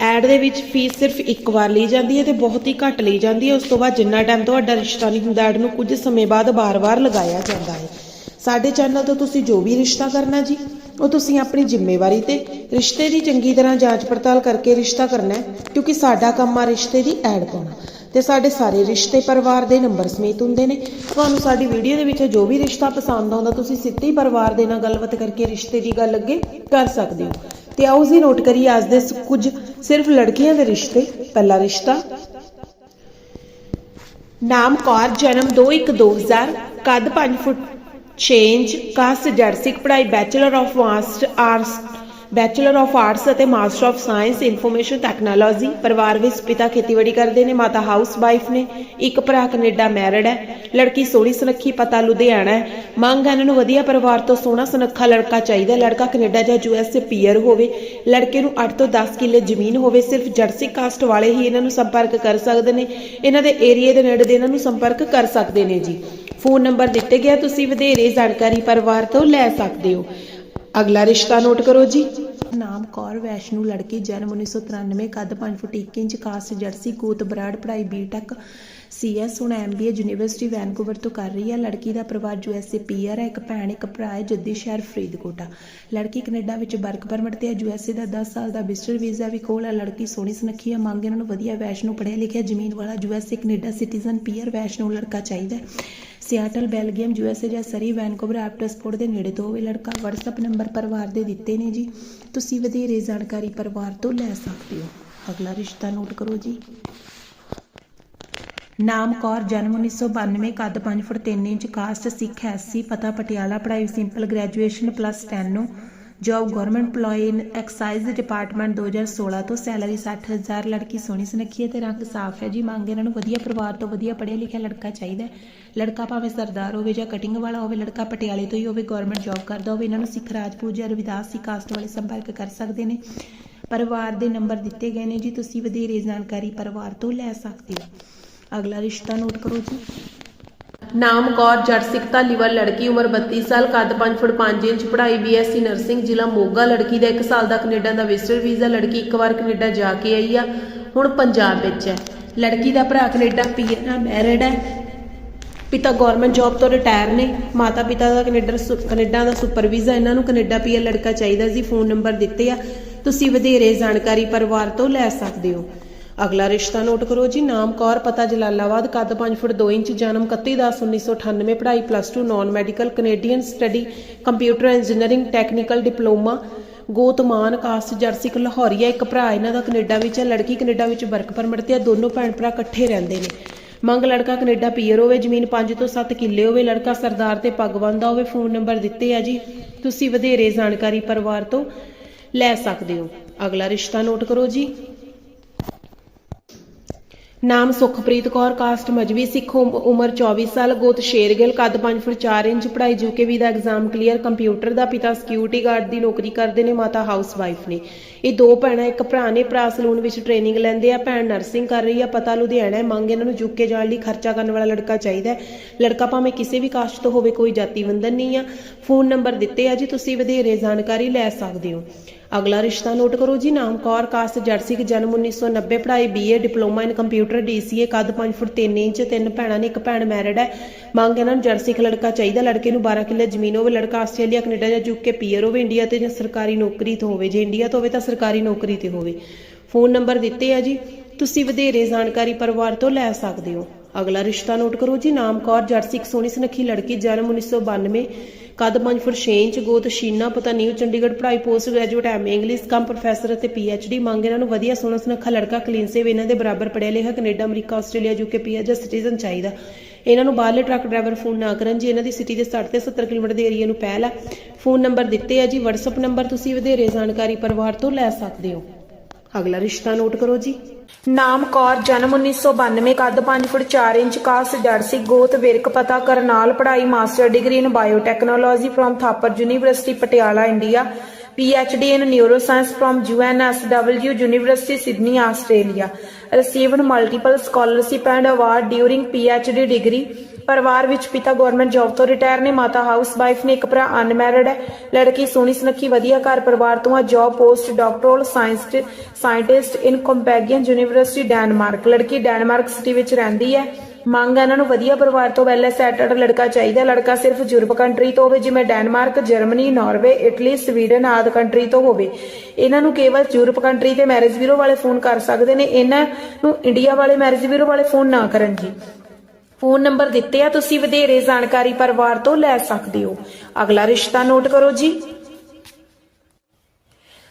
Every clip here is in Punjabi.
ਐਡ ਦੇ ਵਿੱਚ ਫੀਸ ਸਿਰਫ ਇੱਕ ਵਾਰ ਲਈ ਜਾਂਦੀ ਹੈ ਤੇ ਬਹੁਤ ਹੀ ਘੱਟ ਲਈ ਜਾਂਦੀ ਹੈ। ਉਸ ਤੋਂ ਬਾਅਦ ਜਿੰਨਾ ਟਾਈਮ ਤੁਹਾਡਾ ਰਿਸ਼ਤਾ ਨਹੀਂ ਹੁੰਦਾ, ਐਡ ਨੂੰ ਕੁਝ ਸਮੇਂ ਬਾਅਦ ਬਾਰ-ਬਾਰ ਲਗਾਇਆ ਜਾਂਦਾ ਹੈ। ਸਾਡੇ ਚੈਨਲ ਤੋਂ ਤੁਸੀਂ ਜੋ ਵੀ ਰਿਸ਼ਤਾ ਕਰਨਾ ਜੀ, ਉਹ ਤੁਸੀਂ ਆਪਣੀ ਜ਼ਿੰਮੇਵਾਰੀ ਤੇ ਰਿਸ਼ਤੇ ਦੀ ਚੰਗੀ ਤਰ੍ਹਾਂ ਜਾਂਚ ਪੜਤਾਲ ਕਰਕੇ ਰਿਸ਼ਤਾ ਕਰਨਾ ਹੈ, ਕਿਉਂਕਿ ਸਾਡਾ ਕੰਮ ਆ ਰਿਸ਼ਤੇ ਦੀ ਐਡ ਪਾਉਣਾ ਤੇ ਸਾਡੇ ਸਾਰੇ ਰਿਸ਼ਤੇ ਪਰਿਵਾਰ ਦੇ ਨੰਬਰ ਸਮੇਤ ਹੁੰਦੇ ਨੇ। ਤੁਹਾਨੂੰ ਸਾਡੀ ਵੀਡੀਓ ਦੇ ਵਿੱਚ ਜੋ ਵੀ ਰਿਸ਼ਤਾ ਪਸੰਦ ਆਉਂਦਾ, ਤੁਸੀਂ ਸਿੱਧੀ ਪਰਿਵਾਰ ਦੇ ਨਾਲ ਗੱਲਬਾਤ ਕਰਕੇ ਰਿਸ਼ਤੇ ਦੀ ਗੱਲ ਅੱਗੇ ਕਰ ਸਕਦੇ ਹੋ। ਤੇ ਆਓ ਜੀ ਨੋਟ ਕਰੀਏ, ਅੱਜ ਦੇ ਕੁਝ ਸਿਰਫ ਲੜਕੀਆਂ ਦੇ ਰਿਸ਼ਤੇ, ਪਹਿਲਾ ਰਿਸ਼ਤਾ। ਨਾਮ ਕੌਰ, ਜਨਮ 212000 ਕੱਦ 5 ਫੁੱਟ 6 ਇੰਚ, ਕਾਸਟ ਜਰਸਿਕ ਪੜ੍ਹਾਈ bachelor of arts arts bachelor of arts ਅਤੇ master of science information technology ਪਰਿਵਾਰ ਵਿੱਚ ਪਿਤਾ ਖੇਤੀਬਾੜੀ ਕਰਦੇ ਨੇ, ਮਾਤਾ ਹਾਊਸ ਵਾਈਫ ਨੇ, ਇੱਕ ਭਰਾ ਕੈਨੇਡਾ ਮੈਰਿਡ ਹੈ, ਲੜਕੀ ਸੋਹਣੀ ਸੁਨੱਖੀ, ਪਤਾ ਲੁਧਿਆਣਾ ਹੈ। ਮੰਗ ਹੈ ਇਹਨਾਂ ਨੂੰ ਵਧੀਆ ਪਰਿਵਾਰ ਤੋਂ ਸੋਹਣਾ, ਸੁਨੱਖਾ ਲੜਕਾ ਚਾਹੀਦਾ, ਲੜਕਾ ਕੈਨੇਡਾ ਜਾਂ ਯੂਐਸ ਪੀਅਰ ਹੋਵੇ, ਲੜਕੇ ਨੂੰ 8 ਤੋਂ 10 ਕਿੱਲੇ ਜ਼ਮੀਨ ਹੋਵੇ, ਸਿਰਫ ਜਰਸੀ ਕਾਸਟ ਵਾਲੇ ਹੀ ਇਹਨਾਂ ਨੂੰ ਸੰਪਰਕ ਕਰ ਸਕਦੇ ਨੇ, ਇਹਨਾਂ ਦੇ ਏਰੀਏ ਦੇ ਨੇੜੇ ਦੇ ਇਹਨਾਂ ਨੂੰ ਸੰਪਰਕ ਕਰ ਸਕਦੇ ਨੇ ਜੀ। ਫੋਨ ਨੰਬਰ ਦਿੱਤੇ ਗਿਆ, ਤੁਸੀਂ ਵਧੇਰੇ ਜਾਣਕਾਰੀ ਪਰਿਵਾਰ ਤੋਂ ਲੈ ਸਕਦੇ ਹੋ। ਅਗਲਾ ਰਿਸ਼ਤਾ ਨੋਟ ਕਰੋ ਜੀ। ਨਾਮ ਕੌਰ, ਵੈਸ਼ਨੂ ਲੜਕੀ, ਜਨਮ 1993 ਕੱਦ 5 ਫੁੱਟ 1 ਇੰਚ ਕਾਸਟ ਜਰਸੀ, ਗੋਤ ਬਰਾੜ, ਪੜ੍ਹਾਈ ਬੀਟੈਕ ਸੀਐਸ ਹੁਣ ਐਮਬੀਏ ਯੂਨੀਵਰਸਿਟੀ ਵੈਨਕੂਵਰ ਤੋਂ ਕਰ ਰਹੀ ਹੈ। ਲੜਕੀ ਦਾ ਪਰਿਵਾਰ ਯੂਐਸਏ ਪੀਆਰ ਹੈ, ਇੱਕ ਭੈਣ, ਇੱਕ ਭਰਾ ਹੈ, ਜੱਦੀ ਸ਼ਹਿਰ ਫਰੀਦਕੋਟ। ਆ ਲੜਕੀ ਕੈਨੇਡਾ ਵਿੱਚ ਵਰਕ ਪਰਮਿਟ ਤੇ ਹੈ, ਯੂਐਸਏ ਦਾ 10 ਸਾਲ ਦਾ ਵਿਜ਼ਟਰ ਵੀਜ਼ਾ ਵੀ ਕੋਲ ਹੈ। ਲੜਕੀ ਸੋਹਣੀ ਸੁਨੱਖੀ ਹੈ, ਮੰਗ ਇਹਨਾਂ ਨੂੰ ਵਧੀਆ ਵੈਸ਼ਨੂ ਪੜ੍ਹਿਆ ਲਿਖਿਆ ਜ਼ਮੀਨ ਵਾਲਾ ਯੂਐਸਏ ਕੈਨੇਡਾ ਸਿਟੀਜ਼ਨ ਪੀਆਰ ਵੈਸ਼ਨੂ ਲੜਕਾ ਚਾਹੀਦਾ ਹੈ। ਸਿਆਟਲ ਬੈਲਜੀਅਮ ਯੂਐਸਏ ਜਾਂ ਸਰੀ ਵੈਨਕੂਵਰ ਐਪਟਸਪੋਰਟ ਦੇ ਨੇੜੇ ਤੋਂ ਹੋਵੇ ਲੜਕਾ WhatsApp ਨੰਬਰ ਪਰਿਵਾਰ ਦੇ ਦਿੱਤੇ ਨੇ ਜੀ। ਤੁਸੀਂ ਵਧੇਰੇ ਜਾਣਕਾਰੀ ਪਰਿਵਾਰ ਤੋਂ ਲੈ ਸਕਦੇ ਹੋ। ਅਗਲਾ ਰਿਸ਼ਤਾ ਨੋਟ ਕਰੋ ਜੀ। ਨਾਮ ਕੌਰ, ਜਨਮ 1992 ਕੱਦ 5 foot 3 inch, caste Sikh SC ਪਤਾ ਪਟਿਆਲਾ, ਪੜ੍ਹਾਈ simple graduation plus 10 job government EMPLOYE in excise department 2016 ਤੋਂ ਸੈਲਰੀ 60000 ਲੜਕੀ ਸੋਹਣੀ ਸੁਨੱਖੀ ਹੈ ਤੇ ਰੰਗ ਸਾਫ਼ ਹੈ ਜੀ। ਮੰਗ ਇਹਨਾਂ ਨੂੰ ਵਧੀਆ ਪਰਿਵਾਰ ਤੋਂ ਵਧੀਆ ਪੜ੍ਹਿਆ ਲਿਖਿਆ ਲੜਕਾ ਚਾਹੀਦਾ ਲੜਕਾ ਭਾਵੇਂ ਸਰਦਾਰ ਹੋਵੇ ਜਾਂ ਕਟਿੰਗ ਵਾਲਾ ਹੋਵੇ, ਲੜਕਾ ਪਟਿਆਲੇ ਤੋਂ ਹੀ ਹੋਵੇ, ਗਵਰਨਮੈਂਟ ਜੌਬ ਕਰਦਾ ਹੋਵੇ, ਇਹਨਾਂ ਨੂੰ ਸਿੱਖ ਰਾਜਪੂਤ ਜਾਂ ਰਵਿਦਾਸ ਸੀ ਕਾਸਟ ਵਾਲੇ ਸੰਪਰਕ ਕਰ ਸਕਦੇ ਨੇ। ਪਰਿਵਾਰ ਦੇ ਨੰਬਰ ਦਿੱਤੇ ਗਏ ਨੇ ਜੀ। ਤੁਸੀਂ ਵਧੇਰੇ ਜਾਣਕਾਰੀ ਪਰਿਵਾਰ ਤੋਂ ਲੈ ਸਕਦੇ ਹੋ। ਅਗਲਾ ਰਿਸ਼ਤਾ ਨੋਟ ਕਰੋ ਜੀ। ਨਾਮ ਕੌਰ ਜੱਟ ਸਿੱਖ ਧਾਲੀਵਾਲ ਲੜਕੀ ਉਮਰ 32 ਸਾਲ, ਕੱਦ 5 ਫੁੱਟ 5 ਇੰਚ, ਪੜ੍ਹਾਈ ਬੀਐਸਸੀ ਨਰਸਿੰਗ, ਜ਼ਿਲ੍ਹਾ ਮੋਗਾ। ਲੜਕੀ ਦਾ 1 ਸਾਲ ਦਾ ਕੈਨੇਡਾ ਦਾ ਵਿਜ਼ਟਰ ਵੀਜ਼ਾ। ਲੜਕੀ ਇੱਕ ਵਾਰ ਕੈਨੇਡਾ ਜਾ ਕੇ ਆਈ ਆ, ਹੁਣ ਪੰਜਾਬ ਵਿੱਚ ਹੈ। ਲੜਕੀ ਦਾ ਭਰਾ ਕੈਨੇਡਾ ਪੀਆਰ ਨਾਲ ਮੈਰਿਡ ਹੈ। ਪਿਤਾ ਗਵਰਨਮੈਂਟ ਜੌਬ ਤੋਂ ਰਿਟਾਇਰ ਨੇ। ਮਾਤਾ ਪਿਤਾ ਦਾ ਕੈਨੇਡਾ ਸੁ- ਕੈਨੇਡਾ ਦਾ ਸੁਪਰ ਵੀਜ਼ਾ। ਇਹਨਾਂ ਨੂੰ ਕੈਨੇਡਾ ਪੀਆਰ ਲੜਕਾ ਚਾਹੀਦਾ ਸੀ। ਫੋਨ ਨੰਬਰ ਦਿੱਤੇ ਆ। ਤੁਸੀਂ ਵਧੇਰੇ ਜਾਣਕਾਰੀ ਪਰਿਵਾਰ ਤੋਂ ਲੈ ਸਕਦੇ ਹੋ। ਅਗਲਾ ਰਿਸ਼ਤਾ ਨੋਟ ਕਰੋ ਜੀ, ਨਾਮ ਕੌਰ, ਪਤਾ ਜਲਾਲਾਬਾਦ, ਕੱਦ 5 ਫੁੱਟ 2 ਇੰਚ, ਜਨਮ 31/10/1998 ਪੜ੍ਹਾਈ plus 2 non medical Canadian study computer engineering technical diploma ਗੋਤਮਾਨ caste ਜਰਸਿਕ ਲਾਹੌਰੀਆ ਇੱਕ ਭਰਾ, ਇਹਨਾਂ ਦਾ ਕੈਨੇਡਾ ਵਿੱਚ ਹੈ, ਲੜਕੀ ਕੈਨੇਡਾ ਵਿੱਚ ਵਰਕ ਪਰਮਿਟ ਤੇ ਹੈ, ਦੋਨੋਂ ਭੈਣ ਭਰਾ ਇਕੱਠੇ ਰਹਿੰਦੇ ਨੇ। ਮੰਗ ਲੜਕਾ ਕੈਨੇਡਾ ਪੀਅਰ ਹੋਵੇ, ਜ਼ਮੀਨ 5 ਤੋਂ 7 ਕਿੱਲੇ ਹੋਵੇ, ਲੜਕਾ ਸਰਦਾਰ ਤੇ ਪੱਗ ਬੰਨਦਾ ਹੋਵੇ ਫੋਨ ਨੰਬਰ ਦਿੱਤੇ ਆ ਜੀ, ਤੁਸੀਂ ਵਧੇਰੇ ਜਾਣਕਾਰੀ ਪਰਿਵਾਰ ਤੋਂ ਲੈ ਸਕਦੇ ਹੋ। ਅਗਲਾ ਰਿਸ਼ਤਾ ਨੋਟ ਕਰੋ ਜੀ ਨਾਮ ਸੁਖਪ੍ਰੀਤ ਕੌਰ, ਕਾਸਟ ਮਜਬੀ ਸਿੱਖ, ਉਮ- ਉਮਰ 24 ਸਾਲ, ਗੋਤ ਸ਼ੇਰਗਿੱਲ, ਕੱਦ 5 ਫੁੱਟ 4 ਇੰਚ, ਪੜ੍ਹਾਈ ਯੂਕੇਵੀ ਦਾ ਐਗਜ਼ਾਮ ਕਲੀਅਰ ਕੰਪਿਊਟਰ ਦਾ ਪਿਤਾ ਸਿਕਿਉਰਿਟੀ ਗਾਰਡ ਦੀ ਨੌਕਰੀ ਕਰਦੇ ਨੇ, ਮਾਤਾ ਹਾਊਸ ਵਾਈਫ ਨੇ। ਇਹ ਦੋ ਭੈਣਾਂ, ਇੱਕ ਭਰਾ ਨੇ ਭਰਾ ਸਲੂਨ ਵਿੱਚ ਟ੍ਰੇਨਿੰਗ ਲੈਂਦੇ ਆ, ਭੈਣ ਨਰਸਿੰਗ ਕਰ ਰਹੀ ਆ, ਪਤਾ ਲੁਧਿਆਣਾ ਹੈ, ਮੰਗ ਇਹਨਾਂ ਨੂੰ ਯੂਕੇ ਜਾਣ ਲਈ ਖਰਚਾ ਕਰਨ ਵਾਲਾ ਲੜਕਾ ਚਾਹੀਦਾ ਲੜਕਾ ਭਾਵੇਂ ਕਿਸੇ ਵੀ ਕਾਸਟ ਤੋਂ ਹੋਵੇ, ਕੋਈ ਜਾਤੀ ਬੰਧਨ ਨਹੀਂ ਆ। ਫੋਨ ਨੰਬਰ ਦਿੱਤੇ ਆ ਜੀ, ਤੁਸੀਂ ਵਧੇਰੇ ਜਾਣਕਾਰੀ ਲੈ ਸਕਦੇ ਹੋ। ਅਗਲਾ ਰਿਸ਼ਤਾ ਨੋਟ ਕਰੋ ਜੀ, ਨਾਮ ਕੌਰ, ਕਾਸਟ ਜਰਸੀ ਜਨਮ 1990 ਪੜ੍ਹਾਈ BA diploma in computer DCA ਕੱਦ 5 ਫੁੱਟ 3 ਇੰਚ, ਤਿੰਨ ਭੈਣਾਂ ਨੇ ਇੱਕ ਭੈਣ ਮੈਰਿਡ ਹੈ। ਮੰਗ ਇਹਨਾਂ ਨੂੰ ਜਰਸੀ ਲੜਕਾ ਚਾਹੀਦਾ, ਲੜਕੇ ਨੂੰ 12 ਕਿੱਲੇ ਜ਼ਮੀਨ ਹੋਵੇ, ਲੜਕਾ ਆਸਟ੍ਰੇਲੀਆ, ਕੈਨੇਡਾ ਜਾਂ ਯੂਕੇ ਪੀਅਰ ਹੋਵੇ, ਇੰਡੀਆ ਤੇ ਜਾਂ ਸਰਕਾਰੀ ਨੌਕਰੀ ਤੇ ਹੋਵੇ। ਜੇ ਇੰਡੀਆ ਤੋਂ ਹੋਵੇ ਤਾਂ ਸਰਕਾਰੀ ਨੌਕਰੀ ਤੇ ਹੋਵੇ। ਫੋਨ ਨੰਬਰ ਦਿੱਤੇ ਆ ਜੀ। ਤੁਸੀਂ ਵਧੇਰੇ ਜਾਣਕਾਰੀ ਪਰਿਵਾਰ ਤੋਂ ਲੈ ਸਕਦੇ ਹੋ। ਅਗਲਾ ਰਿਸ਼ਤਾ ਨੋਟ ਕਰੋ ਜੀ, ਨਾਮ ਕੌਰ ਜਰਸੀ ਇੱਕ ਸੋਹਣੀ ਸੁਨੱਖੀ ਲੜਕੀ, ਜਨਮ 1992 ਕੱਦ 5 ਫੁੱਟ 6 ਇੰਚ ਗੋਤ ਸ਼ੀਨਾ, ਪਤਾ ਨਿਊ ਚੰਡੀਗੜ੍ਹ ਪੜ੍ਹਾਈ post graduate M English cum professor ਅਤੇ ਡੀ ਮੰਗ ਇਹਨਾਂ ਨੂੰ ਵਧੀਆ ਸੋਹਣਾ ਸੁਨੱਖਾ ਲੜਕਾ ਕਲੀਨ ਸੇਵ ਇਹਨਾਂ ਦੇ ਬਰਾਬਰ ਪੜ੍ਹਿਆ ਲਿਖਿਆ, Canada, America, Australia UK PR ਜਾਂ ਸਿਟੀਜ਼ਨ ਚਾਹੀਦਾ। ਇਹਨਾਂ ਨੂੰ ਬਾਹਰਲੇ ਟਰੱਕ ਡਰਾਈਵਰ ਫੋਨ ਨਾ ਕਰਨ, ਜੀ ਇਹਨਾਂ ਦੀ ਸਿਟੀ ਦੇ 60 ਤੇ 70 ਕਿਲੋਮੀਟਰ ਦੇ ਏਰੀਆ ਨੂੰ ਪਹਿਲ ਹੈ ਫੋਨ ਨੰਬਰ ਦਿੱਤੇ ਆ ਜੀ, WhatsApp ਨੰਬਰ ਤੁਸੀਂ ਵਧੇਰੇ ਜਾਣਕਾਰੀ ਪਰਿਵਾਰ ਤੋਂ ਲੈ ਸਕਦੇ ਹੋ। ਅਗਲਾ ਰਿਸ਼ਤਾ ਨੋਟ ਕਰੋ ਜੀ ਨਾਮ ਕੌਰ ਜਨਮ 1992 ਕੱਦ 5 ਫੁੱਟ 4 ਇੰਚ ਕਾਸਟ ਜਰਸੀ ਗੋਤ ਵਿਰਕ ਪਤਾ ਕਰਨਾਲ ਪੜ੍ਹਾਈ master degree in biotechnology from Thapar university Patiala India PhD in neuroscience from UNSW University Sydney Australia received multiple scholarship and award during PhD degree ਪਰਿਵਾਰ ਵਿੱਚ ਪਿਤਾ ਗਵਰਨਮੈਂਟ ਜੌਬ ਤੋਂ ਰਿਟਾਇਰ ਨੇ, ਮਾਤਾ ਹਾਊਸ ਵਾਈਫ ਨੇ, ਇੱਕ ਭਰਾ ਅਨਮੈਰਿਡ ਹੈ, ਲੜਕੀ ਸੋਹਣੀ ਸੁਨੱਖੀ, ਵਧੀਆ ਘਰ ਪਰਿਵਾਰ ਤੋਂ ਆ, job post doctoral science scientist in ਕੰਪੈਗੀਅਨ university Denmark, ਲੜਕੀ ਡੈਨਮਾਰਕ ਸਿਟੀ ਵਿੱਚ ਰਹਿੰਦੀ ਹੈ, ਮੰਗ ਹੈ ਇਹਨਾਂ ਨੂੰ ਵਧੀਆ ਪਰਿਵਾਰ ਤੋਂ ਵੈਲ ਸੈਟਲਡ ਲੜਕਾ ਚਾਹੀਦਾ, ਲੜਕਾ ਸਿਰਫ ਯੂਰਪ ਕੰਟਰੀ ਤੋਂ ਹੋਵੇ, ਜਿਵੇਂ Denmark, Germany, Norway, Italy, Sweden ਆਦਿ ਕੰਟਰੀ ਤੋਂ ਹੋਵੇ। ਇਹਨਾਂ ਨੂੰ ਕੇਵਲ ਯੂਰਪ ਕੰਟਰੀ ਤੇ ਮੈਰਿਜ ਬਿਊਰੋ ਵਾਲੇ ਫੋਨ ਕਰ ਸਕਦੇ ਨੇ, ਇਹਨਾਂ ਨੂੰ ਇੰਡੀਆ ਵਾਲੇ ਮੈਰਿਜ ਬਿਊਰੋ ਵਾਲੇ ਫੋਨ ਨਾ ਕਰਨ ਜੀ। ਫੋਨ ਨੰਬਰ ਦਿੱਤੇ ਆ, ਤੁਸੀਂ ਵਧੇਰੇ ਜਾਣਕਾਰੀ ਪਰਿਵਾਰ ਤੋਂ ਲੈ ਸਕਦੇ ਹੋ। ਅਗਲਾ ਰਿਸ਼ਤਾ ਨੋਟ ਕਰੋ ਜੀ।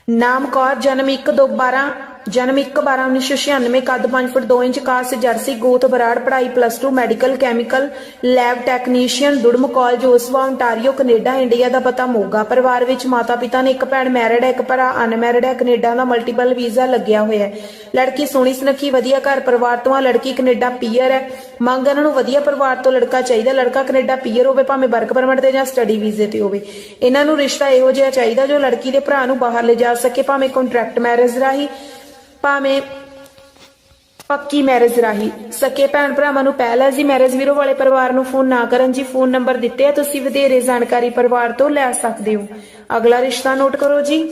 ਨਾਮ ਕੌਰ ਜਨਮ 1/2/12 ਜਨਮ 1/12/1996 ਕੱਦ 5 ਫੁੱਟ 2 ਇੰਚ ਕਾਸਟ ਜਰਸੀ ਗੋਤ ਬਰਾੜ ਪੜ੍ਹਾਈ plus 2 medical chemical lab technician Durham college Oshawa ontario Canada India ਦਾ ਪਤਾ ਮੋਗਾ। ਪਰਿਵਾਰ ਵਿੱਚ ਮਾਤਾ ਪਿਤਾ ਨੇ ਇੱਕ ਭੈਣ ਮੈਰਿਡ ਹੈ, ਇੱਕ ਭਰਾ ਅਨਮੈਰਿਡ ਹੈ, ਕੈਨੇਡਾ ਦਾ ਮਲਟੀਪਲ ਵੀਜ਼ਾ ਲੱਗਿਆ ਹੋਇਆ ਹੈ। ਲੜਕੀ ਸੋਹਣੀ ਸੁਨੱਖੀ, ਵਧੀਆ ਘਰ ਪਰਿਵਾਰ ਤੋਂ ਆ, ਲੜਕੀ ਕੈਨੇਡਾ ਪੀਅਰ ਹੈ। ਮੰਗ ਇਹਨਾਂ ਨੂੰ ਵਧੀਆ ਪਰਿਵਾਰ ਤੋਂ ਲੜਕਾ ਚਾਹੀਦਾ, ਲੜਕਾ ਕੈਨੇਡਾ ਪੀਅਰ ਹੋਵੇ, ਭਾਵੇਂ ਵਰਕ ਪਰਮਿਟ ਤੇ ਜਾਂ ਸਟੱਡੀ ਵੀਜ਼ੇ ਤੇ ਹੋਵੇ। ਇਹਨਾਂ ਨੂੰ ਰਿਸ਼ਤਾ ਇਹੋ ਜਿਹਾ ਚਾਹੀਦਾ ਜੋ ਲੜਕੀ ਦੇ ਭਰਾ ਨੂੰ ਬਾਹਰ ਲਿਜਾ ਸਕੇ, ਭਾਵੇਂ ਕੰਟਰੈਕਟ ਮੈਰਿਜ ਰਾਹੀਂ। ਭਾਵੇਂ ਪੱਕੀ ਮੈਰਿਜ ਰਾਹੀਂ ਸਕੇ ਭੈਣ ਭਰਾਵਾਂ ਨੂੰ ਪਹਿਲਾਂ ਜੀ ਮੈਰਿਜ ਵੀਰੋ ਵਾਲੇ ਪਰਿਵਾਰ ਨੂੰ ਫੋਨ ਨਾ ਕਰਨ ਜੀ ਫੋਨ ਨੰਬਰ ਦਿੱਤੇ ਆ, ਤੁਸੀਂ ਵਧੇਰੇ ਜਾਣਕਾਰੀ ਪਰਿਵਾਰ ਤੋਂ ਲੈ ਸਕਦੇ ਹੋ। ਅਗਲਾ ਰਿਸ਼ਤਾ ਨੋਟ ਕਰੋ ਜੀ।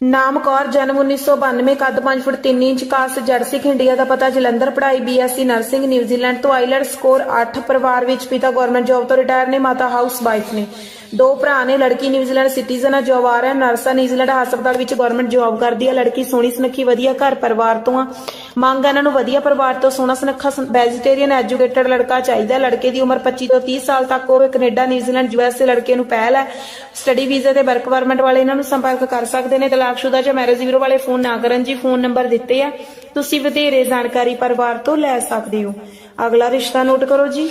ਨਾਮ ਕੌਰ, ਜਨਮ 1992 ਕੱਦ 5 ਫੁੱਟ 3 ਇੰਚ, ਕਾਸ ਜਰਸੀ ਇੰਡੀਆ ਦਾ ਪਤਾ, ਜਲੰਧਰ, ਪੜ੍ਹਾਈ ਬੀਐਸਸੀ ਨਰਸਿੰਗ ਨਿਊਜ਼ੀਲੈਂਡ ਤੋਂ ਆਈਲੈਂਡ, ਸਕੋਰ 8 ਪਰਿਵਾਰ ਵਿੱਚ ਪਿਤਾ ਗਵਰਨਮੈਂਟ ਜੌਬ ਤੋਂ ਰਿਟਾਇਰ ਨੇ, ਮਾਤਾ ਹਾਊਸ ਵਾਈਫ ਨੇ। ਦੋ ਭਰਾ ਨੇ, ਲੜਕੀ ਨਿਊਜ਼ੀਲੈਂਡ ਸਿਟੀਜ਼ਨ ਆ ਜੌਬ ਆ ਰਿਹਾ ਨਰਸਾ ਨਿਊਜ਼ੀਲੈਂਡ ਹਸਪਤਾਲ ਵਿੱਚ ਗਵਰਨਮੈਂਟ ਜੌਬ ਕਰਦੀ ਆ। ਲੜਕੀ ਸੋਹਣੀ ਸੁਨੱਖੀ, ਵਧੀਆ ਘਰ ਪਰਿਵਾਰ ਤੋਂ ਆ। ਮੰਗ ਇਹਨਾਂ ਨੂੰ ਵਧੀਆ ਪਰਿਵਾਰ ਤੋਂ, ਸੋਹਣਾ ਸੁਨੱਖਾ ਵੈਜੀਟੇਰੀਅਨ ਐਜੂਕੇਟਡ ਲੜਕਾ ਚਾਹੀਦਾ ਲੜਕੇ ਦੀ ਉਮਰ 25 ਤੋਂ 30 ਸਾਲ ਤੱਕ ਹੋਵੇ ਕੈਨੇਡਾ ਨਿਊਜ਼ੀਲੈਂਡ ਯੂਐਸਏ ਲੜਕੇ ਨੂੰ ਪਹਿਲ ਹੈ। ਸਟੱਡੀ ਵੀਜ਼ੇ ਤੇ ਵਰਕ ਪਰਮਿਟ ਵਾਲੇ ਇਹਨਾਂ ਨੂੰ ਸੰਪਰਕ ਕਰ ਸਕਦੇ ਨੇ। ਤਲਾਕਸ਼ੁਦਾ ਜਾਂ ਮੈਰਿਜ ਬਿਊਰੋ ਵਾਲੇ ਫੋਨ ਨਾ ਕਰਨ ਜੀ, ਫੋਨ ਨੰਬਰ ਦਿੱਤੇ ਆ। ਤੁਸੀਂ ਵਧੇਰੇ ਜਾਣਕਾਰੀ ਪਰਿਵਾਰ ਤੋਂ ਲੈ ਸਕਦੇ ਹੋ। ਅਗਲਾ ਰਿਸ਼ਤਾ ਨੋਟ ਕਰੋ ਜੀ।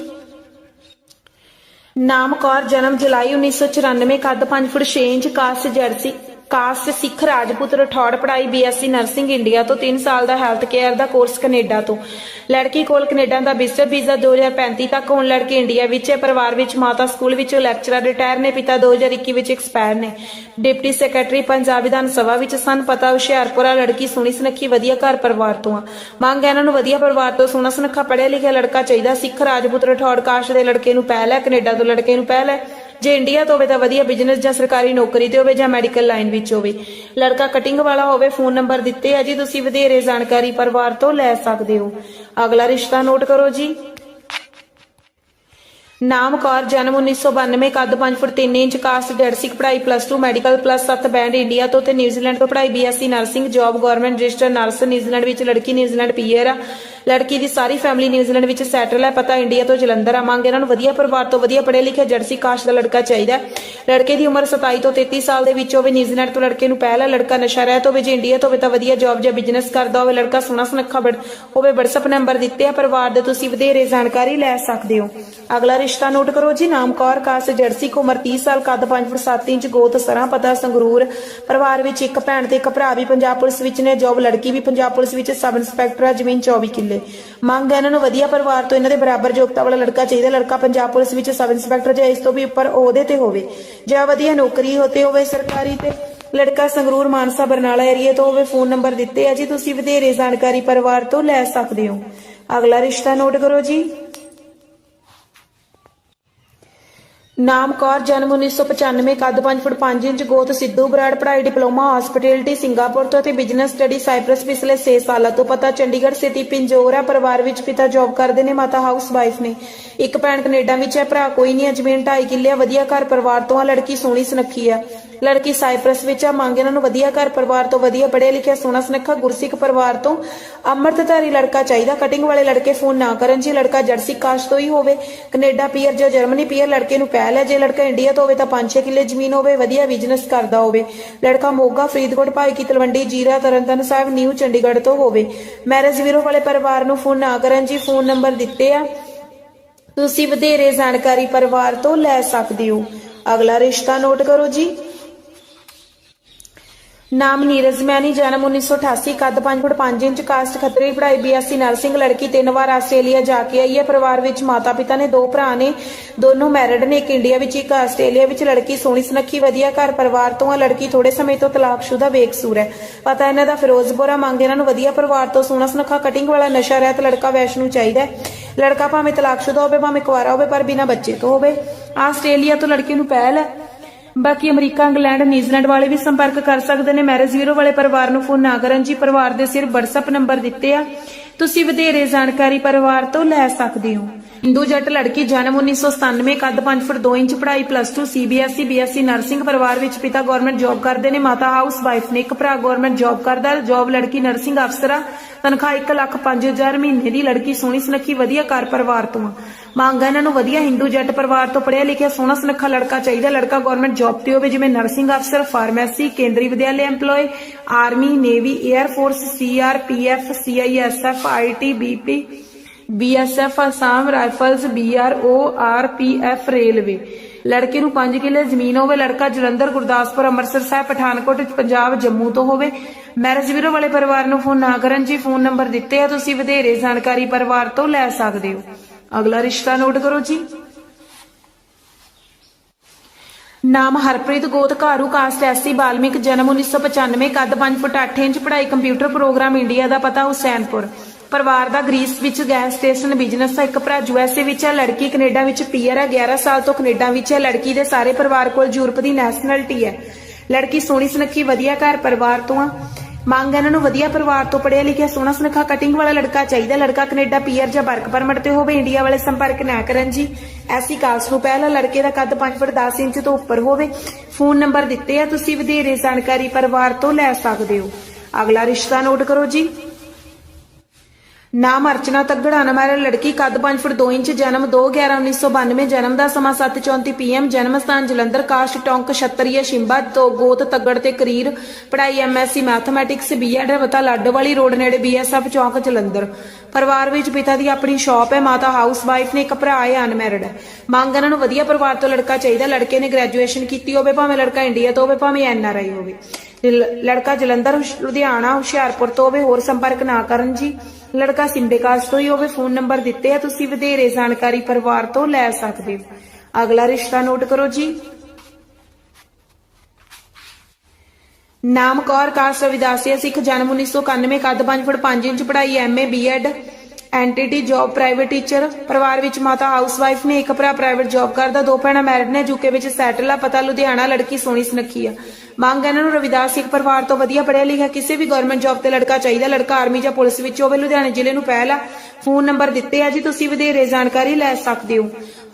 ਨਾਮ ਕੌਰ ਜਨਮ ਜੁਲਾਈ 1994 ਕੱਦ 5 ਫੁੱਟ 6 ਇੰਚ ਕਾਸਟ ਜਰਸੀ। ਕਾਸਟ ਸਿੱਖ ਰਾਜਪੂਤ ਰਠੌੜ ਪੜ੍ਹਾਈ ਬੀਐਸਸੀ ਨਰਸਿੰਗ ਇੰਡੀਆ ਤੋਂ 3 ਸਾਲ ਦਾ ਹੈਲਥ ਕੇਅਰ ਦਾ ਕੋਰਸ ਕੈਨੇਡਾ ਤੋਂ। ਲੜਕੀ ਕੋਲ ਕੈਨੇਡਾ ਦਾ ਵਿਜ਼ਟਰ ਵੀਜ਼ਾ 2035 ਤੱਕ ਹੁਣ ਲੜਕੀ ਇੰਡੀਆ ਵਿੱਚ ਹੈ। ਪਰਿਵਾਰ ਵਿੱਚ ਮਾਤਾ ਸਕੂਲ ਵਿੱਚੋਂ ਲੈਕਚਰਰ ਰਿਟਾਇਰ ਨੇ। ਪਿਤਾ 2021 ਵਿੱਚ ਐਕਸਪਾਇਰ ਨੇ। ਡਿਪਟੀ ਸੈਕਟਰੀ ਪੰਜਾਬ ਵਿਧਾਨ ਸਭਾ ਵਿੱਚ ਸਨ। ਪਤਾ ਹੁਸ਼ਿਆਰਪੁਰਾ ਲੜਕੀ ਸੁਣੀ ਸੁਨੱਖੀ ਵਧੀਆ ਘਰ ਪਰਿਵਾਰ ਤੋਂ ਆ। ਮੰਗ ਇਹਨਾਂ ਨੂੰ ਵਧੀਆ ਪਰਿਵਾਰ ਤੋਂ ਸੋਹਣਾ ਸੁਨੱਖਾ ਪੜਿਆ ਲਿਖਿਆ ਲੜਕਾ ਚਾਹੀਦਾ। ਸਿੱਖ ਰਾਜਪੂਤ ਰਠੌੜ ਕਾਸਟ ਦੇ ਲੜਕੇ ਨੂੰ ਪਹਿਲ ਹੈ। ਕੈਨੇਡਾ ਤੋਂ ਲੜਕੇ ਨੂੰ ਪਹਿਲ ਹੈ। ਜੇ ਇੰਡੀਆ ਤੋਂ ਹੋਵੇ ਤਾਂ ਵਧੀਆ ਬਿਜ਼ਨਸ ਜਾਂ ਸਰਕਾਰੀ ਨੌਕਰੀ ਤੇ ਹੋਵੇ ਜਾਂ ਮੈਡੀਕਲ ਲਾਈਨ ਵਿੱਚ ਹੋਵੇ। ਲੜਕਾ ਕਟਿੰਗ ਵਾਲਾ ਹੋਵੇ ਫੋਨ ਨੰਬਰ ਦਿੱਤੇ ਆ ਜੀ, ਤੁਸੀਂ ਵਧੇਰੇ ਜਾਣਕਾਰੀ ਪਰਿਵਾਰ ਤੋਂ ਲੈ ਸਕਦੇ ਹੋ। ਅਗਲਾ ਰਿਸ਼ਤਾ ਨੋਟ ਕਰੋ ਜੀ। ਨਾਮ ਕੌਰ ਜਨਮ 1992 ਕੱਦ 5 ਫੁੱਟ 3 ਇੰਚ, ਕਾਸਟ ਡੈਡਸਿਕ ਪੜ੍ਹਾਈ plus 2 medical plus 7 band India ਤੋਂ ਤੇ ਨਿਊਜ਼ੀਲੈਂਡ ਤੋਂ ਪੜ੍ਹਾਈ BSc nursing job government register nurse New Zealand ਵਿੱਚ ਲੜਕੀ, ਨਿਊਜ਼ੀਲੈਂਡ ਪੀਆਰ ਆ। ਲੜਕੀ ਦੀ ਸਾਰੀ ਫੈਮਿਲੀ ਨਿਊਜ਼ੀਲੈਂਡ ਵਿੱਚ ਸੈਟਲ ਹੈ, ਪਤਾ ਇੰਡੀਆ ਤੋਂ ਜਲੰਧਰ ਆ ਮੰਗ ਇਹਨਾਂ ਨੂੰ ਵਧੀਆ ਪਰਿਵਾਰ ਤੋਂ ਵਧੀਆ ਪੜ੍ਹੇ ਲਿਖੇ ਜਰਸੀ ਕਾਸਟ ਦਾ ਲੜਕਾ ਚਾਹੀਦਾ ਹੈ। ਲੜਕੇ ਦੀ ਉਮਰ 27 ਤੋਂ 33 ਸਾਲ ਦੇ ਵਿੱਚ ਹੋਵੇ ਨਿਊਜ਼ੀਲੈਂਡ ਤੋਂ ਲੜਕੇ ਨੂੰ ਪਹਿਲਾ ਲੜਕਾ ਨਸ਼ਾ ਰਹਿਤ ਹੋਵੇ ਜੇ ਇੰਡੀਆ ਤੋਂ ਹੋਵੇ ਤਾਂ ਵਧੀਆ ਜੌਬ ਜਾਂ ਬਿਜ਼ਨਸ ਕਰਦਾ ਹੋਵੇ, ਲੜਕਾ ਸੋਹਣਾ ਸੁਨੱਖਾ ਹੋਵੇ, WhatsApp ਨੰਬਰ ਦਿੱਤੇ ਆ ਪਰਿਵਾਰ ਦੇ, ਤੁਸੀਂ ਵਧੇਰੇ ਜਾਣਕਾਰੀ ਲੈ ਸਕਦੇ ਹੋ। ਅਗਲਾ ਰਿਸ਼ਤਾ ਨੋਟ ਕਰੋ ਜੀ, ਨਾਮ ਕੌਰ, ਕਾਸ਼ ਜਰਸੀ ਕੋ ਉਮਰ 30 ਸਾਲ, ਕੱਦ 5 ਫੁੱਟ 7 ਇੰਚ, ਗੋਤ ਸਰਾਂ, ਪਤਾ ਸੰਗਰੂਰ। ਪਰਿਵਾਰ ਵਿੱਚ ਇੱਕ ਭੈਣ ਤੇ ਇੱਕ ਭਰਾ ਵੀ ਪੰਜਾਬ ਪੁਲਿਸ ਵਿੱਚ ਨੇ ਜੌਬ ਲੜਕੀ ਵੀ ਪੰਜਾਬ ਪੁਲਿਸ ਵਿੱਚ ਸਬ ਇੰਸਪੈਕਟਰ ਹੈ, ਜ਼ਮੀਨ 24 ਕਿੱਲੇ ਮੰਗ ਹੈ ਇਹਨਾਂ ਨੂੰ ਵਧੀਆ ਪਰਿਵਾਰ ਤੋਂ ਇਹਨਾਂ ਦੇ ਬਰਾਬਰ ਯੋਗਤਾ ਵਾਲਾ ਲੜਕਾ ਚਾਹੀਦਾ। ਲੜਕਾ ਪੰਜਾਬ ਪੁਲਿਸ ਵਿੱਚ ਸਬ ਇੰਸਪੈਕਟਰ ਜਾਂ ਇਸ ਤੋਂ ਵੀ ਉੱਪਰ ਅਹੁਦੇ ਤੇ ਹੋਵੇ। ਜਾਂ ਵਧੀਆ ਨੌਕਰੀ ਹੋਤੇ ਹੋਵੇ ਸਰਕਾਰੀ ਤੇ ਲੜਕਾ ਸੰਗਰੂਰ ਮਾਨਸਾ ਬਰਨਾਲਾ ਏਰੀਆ ਤੋਂ ਹੋਵੇ ਫੋਨ ਨੰਬਰ ਦਿੱਤੇ ਆ ਜੀ। ਤੁਸੀਂ ਵਧੇਰੇ ਜਾਣਕਾਰੀ ਪਰਿਵਾਰ ਤੋਂ ਲੈ ਸਕਦੇ ਹੋ। ਅਗਲਾ ਰਿਸ਼ਤਾ ਨੋਟ ਕਰੋ ਜੀ। ਨਾਮ ਕੌਰ, ਜਨਮ 1995 ਕੱਦ 5 ਫੁੱਟ 5 ਇੰਚ, ਗੋਤ ਸਿੱਧੂ, ਬਰਾੜ ਪੜ੍ਹਾਈ, ਡਿਪਲੋਮਾ ਹਸਪੀਟੈਲਿਟੀ ਸਿੰਗਾਪੁਰ ਤੋਂ ਅਤੇ ਬਿਜ਼ਨਸ ਸਟੱਡੀ ਸਾਈਪ੍ਰਸ ਪਿਛਲੇ 6 ਸਾਲਾਂ ਤੋਂ ਪਤਾ, ਚੰਡੀਗੜ੍ਹ ਸਿਟੀ ਪਿੰਜੋਰਾ ਪਰਿਵਾਰ ਵਿੱਚ ਪਿਤਾ ਜੌਬ ਕਰਦੇ ਨੇ, ਮਾਤਾ ਹਾਊਸ ਵਾਈਫ ਨੇ। ਇੱਕ ਭੈਣ ਕੈਨੇਡਾ ਵਿੱਚ ਹੈ, ਭਰਾ ਕੋਈ ਨਹੀਂ ਹੈ ਜ਼ਮੀਨ 2.5 ਕਿੱਲੇ ਵਧੀਆ ਘਰ ਪਰਿਵਾਰ ਤੋਂ ਆ, ਲੜਕੀ ਸੋਹਣੀ ਸੁਨੱਖੀ ਆ। ਲੜਕੀ ਸਾਈਪ੍ਰਸ ਵਿੱਚ ਆ, ਮੰਗ ਇਹਨਾਂ ਨੂੰ ਵਧੀਆ ਘਰ ਪਰਿਵਾਰ ਤੋਂ ਵਧੀਆ ਪੜ੍ਹਿਆ ਲਿਖਿਆ, ਸੋਹਣਾ ਸੁਨੱਖਾ, ਗੁਰਸਿੱਖ ਪਰਿਵਾਰ ਤੋਂ ਅੰਮ੍ਰਿਤਧਾਰੀ ਲੜਕਾ ਚਾਹੀਦਾ। ਕਟਿੰਗ ਵਾਲੇ ਲੜਕੇ ਫੋਨ ਨਾ ਕਰਨ, ਜੀ ਲੜਕਾ ਜਰਸੀ ਕਾਸਟ ਤੋਂ ਹੀ ਹੋਵੇ, ਕੈਨੇਡਾ, ਪੀਅਰ ਜਾਂ ਜਰਮਨੀ, ਪੀਅਰ ਲੜਕੇ ਨੂੰ ਪਹਿਲ ਹੈ। ਜੇ ਲੜਕਾ ਇੰਡੀਆ ਤੋਂ ਹੋਵੇ ਤਾਂ 5-6 ਕਿੱਲੇ ਜ਼ਮੀਨ ਹੋਵੇ, ਵਧੀਆ ਬਿਜ਼ਨਸ ਕਰਦਾ ਹੋਵੇ। ਲੜਕਾ ਮੋਗਾ, ਫਰੀਦਕੋਟ ਭਾਈ ਕੀ ਤਲਵੰਡੀ, ਜੀਰਾ ਤਰਨਤਨ ਸਾਹਿਬ, ਨਿਊ ਚੰਡੀਗੜ੍ਹ ਤੋਂ ਹੋਵੇ। ਮੈਰਿਜ ਵੀਰੋ ਵਾਲੇ ਪਰਿਵਾਰ ਨੂੰ ਫੋਨ ਨਾ ਕਰਨ, ਜੀ ਫੋਨ ਨੰਬਰ ਦਿੱਤੇ ਆ। ਤੁਸੀਂ ਵਧੇਰੇ ਜਾਣਕਾਰੀ ਪਰਿਵਾਰ ਤੋਂ ਲੈ ਸਕਦੇ ਹੋ। ਅਗਲਾ ਰਿਸ਼ਤਾ ਨੋਟ ਕਰੋ ਜੀ। ਨਾਮ ਨੀਰਜ ਮੈਨੀ ਜਨਮ 1988 ਕੱਦ 5 ਫੁੱਟ 5 ਇੰਚ ਕਾਸਟ ਖੱਤਰੀ, ਪੜ੍ਹਾਈ ਬੀਐਸਸੀ ਨਰਸਿੰਗ, ਲੜਕੀ ਤਿੰਨ ਵਾਰ ਆਸਟ੍ਰੇਲੀਆ ਜਾ ਕੇ ਆਈ ਹੈ। ਪਰਿਵਾਰ ਵਿੱਚ ਮਾਤਾ ਪਿਤਾ ਨੇ ਦੋ ਭਰਾ ਨੇ, ਦੋਨੋਂ ਮੈਰਿਡ ਨੇ, ਇੱਕ ਇੰਡੀਆ ਵਿੱਚ, ਇੱਕ ਆਸਟ੍ਰੇਲੀਆ ਵਿੱਚ। ਲੜਕੀ ਸੋਹਣੀ, ਸੁਨੱਖੀ, ਵਧੀਆ ਘਰ ਪਰਿਵਾਰ ਤੋਂ ਆ। ਲੜਕੀ ਥੋੜੇ ਸਮੇਂ ਤੋਂ ਤਲਾਕਸ਼ੁਦਾ, ਬੇਕਸੂਰ ਹੈ। ਪਤਾ ਇਹਨਾਂ ਦਾ ਫਿਰੋਜ਼ਪੁਰਾ ਮੰਗ ਇਹਨਾਂ ਨੂੰ ਵਧੀਆ ਪਰਿਵਾਰ ਤੋਂ ਸੋਹਣਾ, ਸੁਨੱਖਾ ਕਟਿੰਗ ਵਾਲਾ ਨਸ਼ਾ ਰਹਿਤ ਲੜਕਾ ਵੈਸ਼ਨੂ ਚਾਹੀਦਾ ਹੈ। ਲੜਕਾ ਭਾਵੇਂ ਤਲਾਕਸ਼ੁਦਾ ਹੋਵੇ, ਭਾਵੇਂ ਕੁਆਰਾ ਹੋਵੇ, ਪਰ ਬਿਨਾਂ ਬੱਚੇ ਤੋਂ ਹੋਵੇ। ਆਸਟ੍ਰੇਲੀਆ ਤੋਂ ਲੜਕੀ ਨੂੰ ਪਹਿਲ ਹੈ। ਬਾਕੀ ਅਮਰੀਕਾ, ਇੰਗਲੈਂਡ, ਨਿਊਜ਼ੀਲੈਂਡ ਵਾਲੇ ਵੀ ਸੰਪਰਕ ਕਰ ਸਕਦੇ ਨੇ। ਮੈਰਿਜ ਵੀਰੋ ਵਾਲੇ ਪਰਿਵਾਰ ਨੂੰ ਫੋਨ ਨਾ ਕਰਨ ਜੀ। ਪਰਿਵਾਰ ਦੇ ਸਿਰ WhatsApp ਨੰਬਰ ਦਿੱਤੇ ਆ। ਤੁਸੀਂ ਵਧੇਰੇ ਜਾਣਕਾਰੀ ਪਰਿਵਾਰ ਤੋਂ ਲੈ ਸਕਦੇ ਹੋ। ਹਿੰਦੂ ਜੱਟ ਲੜਕੀ ਜਨਮ 1997 ਕੱਦ 5 ਫੁੱਟ 2 ਇੰਚ, ਪੜ੍ਹਾਈ ਪਲੱਸ 2 ਸੀਬੀਐਸਈ ਬੀਐਸਸੀ ਨਰਸਿੰਗ ਪਰਿਵਾਰ ਵਿੱਚ ਪਿਤਾ ਗਵਰਨਮੈਂਟ ਜੌਬ ਕਰਦੇ ਨੇ, ਮਾਤਾ ਹਾਊਸ ਵਾਈਫ ਨੇ ਇੱਕ ਭਰਾ ਗਵਰਨਮੈਂਟ ਜੌਬ ਕਰਦਾ ਜੌਬ ਲੜਕੀ ਨਰਸਿੰਗ ਅਫਸਰ ਤਨਖਾਹ 1 ਲੱਖ 5000 ਮਹੀਨੇ ਦੀ, ਲੜਕੀ ਸੋਹਣੀ ਸੁਨੱਖੀ, ਵਧੀਆ ਘਰ ਪਰਿਵਾਰ ਤੋਂ ਆ। ਮੰਗ ਆ ਇਹਨਾਂ ਨੂੰ ਵਧੀਆ ਹਿੰਦੂ ਜੱਟ ਪਰਿਵਾਰ ਤੋਂ ਪੜ੍ਹਿਆ ਲਿਖਿਆ, ਸੋਹਣਾ ਸੁਨੱਖਾ ਲੜਕਾ ਚਾਹੀਦਾ। ਲੜਕਾ ਗਵਰਨਮੈਂਟ ਜੌਬ ਤੇ ਹੋਵੇ, ਜਿਵੇਂ ਨਰਸਿੰਗ ਅਫਸਰ pharmacy Kendriya Vidyalaya EMPLOYE army navy air force CRPF CISF ITBP BSF Assam rifles BRO RPF railway ਲੜਕੇ ਨੂੰ 5 ਕਿੱਲੇ ਜ਼ਮੀਨ ਹੋਵੇ, ਲੜਕਾ ਜਲੰਧਰ, ਗੁਰਦਾਸਪੁਰ, ਅੰਮ੍ਰਿਤਸਰ ਸਾਹਿਬ, ਪਠਾਨਕੋਟ ਪੰਜਾਬ, ਜੰਮੂ ਤੋਂ ਹੋਵੇ। ਮੈਰਿਜ ਵੀਰੋ ਵਾਲੇ ਪਰਿਵਾਰ ਨੂੰ ਫੋਨ ਨਾ ਕਰਨ ਜੀ, ਫੋਨ ਨੰਬਰ ਦਿੱਤੇ ਆ, ਤੁਸੀਂ ਵਧੇਰੇ ਜਾਣਕਾਰੀ ਪਰਿਵਾਰ ਤੋਂ ਲੈ ਸਕਦੇ ਹੋ। ਅਗਲਾ ਰਿਸ਼ਤਾ ਨੋਟ ਕਰੋ ਜੀ। ਨਾਮ ਹਰਪ੍ਰੀਤ ਗੋਤ, ਘਾਰੂ ਕਾਸਟ, ਐਸਸੀ ਬਾਲਮਿਕ, ਜਨਮ 1995 ਕੱਦ 5 ਫੁੱਟ 8 ਇੰਚ, ਪੜ੍ਹਾਈ ਕੰਪਿਊਟਰ ਪ੍ਰੋਗਰਾਮ, ਇੰਡੀਆ ਦਾ ਪਤਾ, ਹੁਸੈਨਪੁਰ। ਪਰਿਵਾਰ ਦਾ ਗ੍ਰੀਸ ਵਿੱਚ ਗੈਸ ਸਟੇਸ਼ਨ ਬਿਜ਼ਨਸ ਹੈ। ਇੱਕ ਭਰਾ ਯੂਐਸਏ ਵਿੱਚ ਹੈ, ਲੜਕੀ ਕੈਨੇਡਾ ਵਿੱਚ ਪੀਆਰ ਹੈ। 11 ਸਾਲ ਤੋਂ ਕੈਨੇਡਾ ਵਿੱਚ ਹੈ। ਲੜਕੀ ਦੇ ਸਾਰੇ ਪਰਿਵਾਰ ਕੋਲ ਯੂਰਪ ਦੀ ਨੈਸ਼ਨੈਲਿਟੀ ਹੈ। ਲੜਕੀ ਸੋਹਣੀ ਸੁਨੱਖੀ, ਵਧੀਆ ਘਰ ਪਰਿਵਾਰ ਤੋਂ ਆ। ਮੰਗ ਇਹਨਾਂ ਨੂੰ ਵਧੀਆ ਪਰਿਵਾਰ ਤੋਂ ਪੜ੍ਹਿਆ ਲਿਖਿਆ, ਸੋਹਣਾ ਸੁਨੱਖਾ ਕਟਿੰਗ ਵਾਲਾ ਲੜਕਾ ਚਾਹੀਦਾ ਲੜਕਾ ਕੈਨੇਡਾ ਪੀਆਰ ਜਾਂ ਵਰਕ ਪਰਮਿਟ ਤੇ ਹੋਵੇ, ਇੰਡੀਆ ਵਾਲੇ ਸੰਪਰਕ ਨਾ ਕਰਨ ਜੀ। ਐਸੀ ਕਾਸਟ ਨੂੰ ਪਹਿਲਾਂ ਲੜਕੇ ਦਾ ਕੱਦ 5 ਫੁੱਟ 10 ਇੰਚ ਤੋਂ ਉੱਪਰ ਹੋਵੇ। ਫੋਨ ਨੰਬਰ ਦਿੱਤੇ ਆ। ਤੁਸੀਂ ਵਧੇਰੇ ਜਾਣਕਾਰੀ ਪਰਿਵਾਰ ਤੋਂ ਲੈ ਸਕਦੇ ਹੋ। ਅਗਲਾ ਰਿਸ਼ਤਾ ਨੋਟ ਕਰੋ ਜੀ। ਨਾਮ ਅਰਚਨਾ ਤੱਗੜਾ ਨਮਾਰਾ ਲੜਕੀ ਕੱਦ 5 ਫੁੱਟ 2 ਇੰਚ, ਜਨਮ 2/11/1992 ਜਨਮ ਦਾ ਸਮਾਂ 7:34 ਪੀਐਮ ਜਨਮ ਸਥਾਨ ਜਲੰਧਰ ਕਾਸਟ ਟੌਂਕ ਛਤਰੀਆ ਸ਼ਿੰਬਾ ਤੋਂ ਗੋਤ ਤੱਗੜ ਤੇ ਕਰੀਰ, ਪੜ੍ਹਾਈ ਐਮਐਸਸੀ ਮੈਥਮੈਟਿਕਸ ਬੀਐਡ ਵਤਾ ਲਾਡੋਵਾਲੀ ਰੋਡ ਨੇੜੇ ਬੀਐਸਐਫ ਚੌਂਕ ਜਲੰਧਰ। ਪਰਿਵਾਰ ਵਿੱਚ ਪਿਤਾ ਦੀ ਆਪਣੀ ਸ਼ਾਪ ਹੈ, ਮਾਤਾ ਹਾਊਸ ਵਾਈਫ ਨੇ ਇੱਕ ਭਰਾ ਹੈ, ਅਨਮੈਰਿਡ। ਮੰਗ ਇਹਨਾਂ ਨੂੰ ਵਧੀਆ ਪਰਿਵਾਰ ਤੋਂ ਲੜਕਾ ਚਾਹੀਦਾ, ਲੜਕੇ ਨੇ ਗ੍ਰੈਜੂਏਸ਼ਨ ਕੀਤੀ ਹੋਵੇ, ਭਾਵੇਂ ਲੜਕਾ ਇੰਡੀਆ ਤੋਂ ਹੋਵੇ, ਭਾਵੇਂ ਐਨਆਰਆਈ ਹੋਵੇ। ਲੜਕਾ ਜਲੰਧਰ ਲੁਧਿਆਣਾ, ਹੁਸ਼ਿਆਰਪੁਰ ਤੋਂ ਹੋਵੇ, ਹੋਰ ਸੰਪਰਕ ਨਾ ਕਰਨ ਜੀ। ਲੜਕਾ ਸਿੰਬੇ ਤੋਂ ਹੀ ਹੋਵੇ, ਫੋਨ ਨੰਬਰ ਦਿੱਤੇ ਆ, ਤੁਸੀਂ ਵਧੇਰੇ ਜਾਣਕਾਰੀ ਪਰਿਵਾਰ ਤੋਂ ਲੈ ਸਕਦੇ ਹੋ। ਅਗਲਾ ਰਿਸ਼ਤਾ ਨੋਟ ਕਰੋ ਜੀ। ਨਾਮ ਕੌਰ ਕਾਸ ਰਵਿਦਾਸੀਆ ਸਿੱਖ ਜਨਮ 1991 ਕੱਦ 5 ਫੁੱਟ 5 ਇੰਚ, ਪੜ੍ਹਾਈ MA BEd NTT job private teacher ਪਰਿਵਾਰ ਵਿੱਚ ਮਾਤਾ ਹਾਊਸ ਨੇ ਇੱਕ ਭਰਾ ਪ੍ਰਾਈਵੇਟ ਜੌਬ ਕਰਦਾ, ਦੋ ਭੈਣਾਂ ਮੈਰਿਡ ਨੇ, ਯੂਕੇ ਵਿੱਚ ਸੈਟਲ ਆ, ਪਤਾ ਲੁਧਿਆਣਾ, ਲੜਕੀ ਸੋਹਣੀ ਸੁਨੱਖੀ ਆ। ਮੰਗ ਇਹਨਾਂ ਨੂੰ ਰਵਿਦਾਸ ਸਿੱਖ ਪਰਿਵਾਰ ਤੋਂ ਵਧੀਆ ਪੜ੍ਹਿਆ ਲਿਖਿਆ ਕਿਸੇ ਵੀ ਗਵਰਨਮੈਂਟ ਜੌਬ ਤੇ ਲੜਕਾ ਚਾਹੀਦਾ, ਲੜਕਾ ਆਰਮੀ ਜਾਂ ਪੁਲਿਸ ਵਿੱਚ ਹੋਵੇ, ਲੁਧਿਆਣਾ ਜ਼ਿਲ੍ਹੇ ਨੂੰ ਪਹਿਲ ਆ। ਫੋਨ ਨੰਬਰ ਦਿੱਤੇ ਆ ਜੀ, ਤੁਸੀਂ ਵਧੇਰੇ ਜਾਣਕਾਰੀ ਲੈ ਸਕਦੇ ਹੋ।